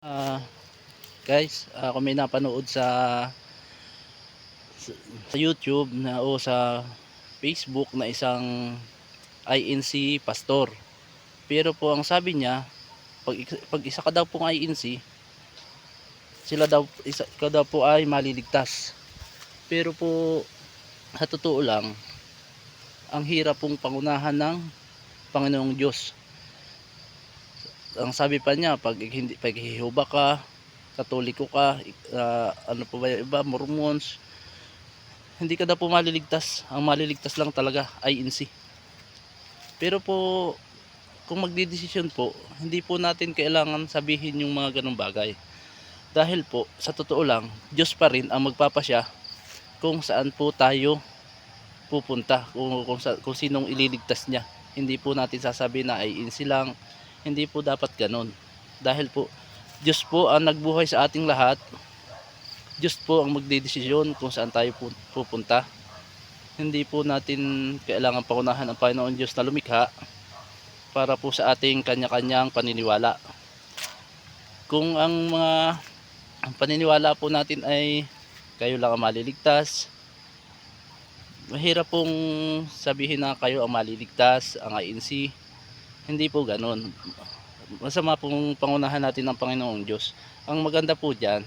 Ah, guys, ah, kung may napanood sa, sa YouTube na o sa Facebook na isang INC pastor. Pero po ang sabi niya, pag, pag isa ka daw pong INC, sila daw isa ikaw daw po ay maliligtas. Pero po sa totoo lang, ang hirap pong pangunahan ng Panginoong Diyos ang sabi pa niya pag hindi pag hihuba ka katoliko ka ah, ano pa ba iba mormons hindi ka daw po maliligtas. Ang maliligtas lang talaga ay INC pero po kung magdidesisyon po hindi po natin kailangan sabihin yung mga ganong bagay. Dahil po sa totoo lang Diyos pa rin ang magpapasya kung saan po tayo pupunta kung, kung, kung sinong ililigtas niya. Hindi po natin sasabihin na INC lang hindi po dapat ganon. Dahil po, Diyos po ang nagbuhay sa ating lahat. Diyos po ang magdidesisyon kung saan tayo pu- pupunta. Hindi po natin kailangan paunahan ang Panginoon Diyos na lumikha para po sa ating kanya-kanyang paniniwala. Kung ang mga ang paniniwala po natin ay kayo lang ang maliligtas, mahirap pong sabihin na kayo ang maliligtas, ang INC, hindi po ganun. Masama pong pangunahan natin ng Panginoong Diyos. Ang maganda po dyan,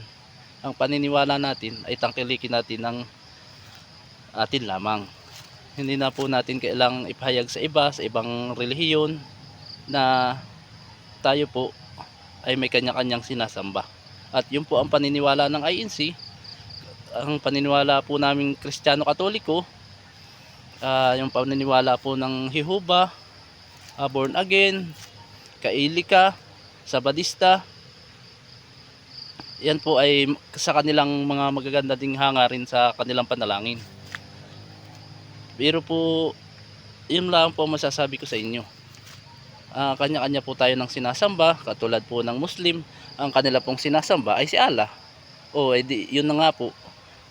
ang paniniwala natin ay tangkilikin natin ng atin lamang. Hindi na po natin kailang ipahayag sa iba, sa ibang relihiyon na tayo po ay may kanya-kanyang sinasamba. At yun po ang paniniwala ng INC. Ang paniniwala po naming Kristiyano Katoliko, ah, yung paniniwala po ng Jehovah, ah, born again, kailika, sabadista. Yan po ay sa kanilang mga magaganda ding hangarin sa kanilang panalangin. Pero po, yun lang po masasabi ko sa inyo. Ah, kanya-kanya po tayo ng sinasamba, katulad po ng Muslim, ang kanila pong sinasamba ay si Allah. O, edi, yun na nga po.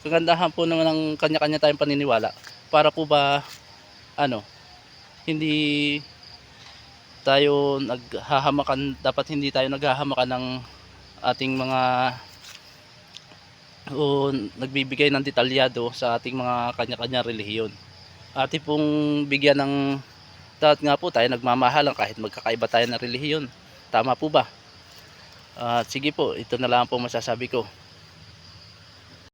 Kagandahan po naman ng kanya-kanya tayong paniniwala. Para po ba, ano, hindi tayo naghahamakan dapat hindi tayo naghahamakan ng ating mga o nagbibigay ng detalyado sa ating mga kanya-kanya relihiyon. Ati pong bigyan ng dapat nga po tayo nagmamahalan kahit magkakaiba tayo ng relihiyon. Tama po ba? At sige po, ito na lang po masasabi ko.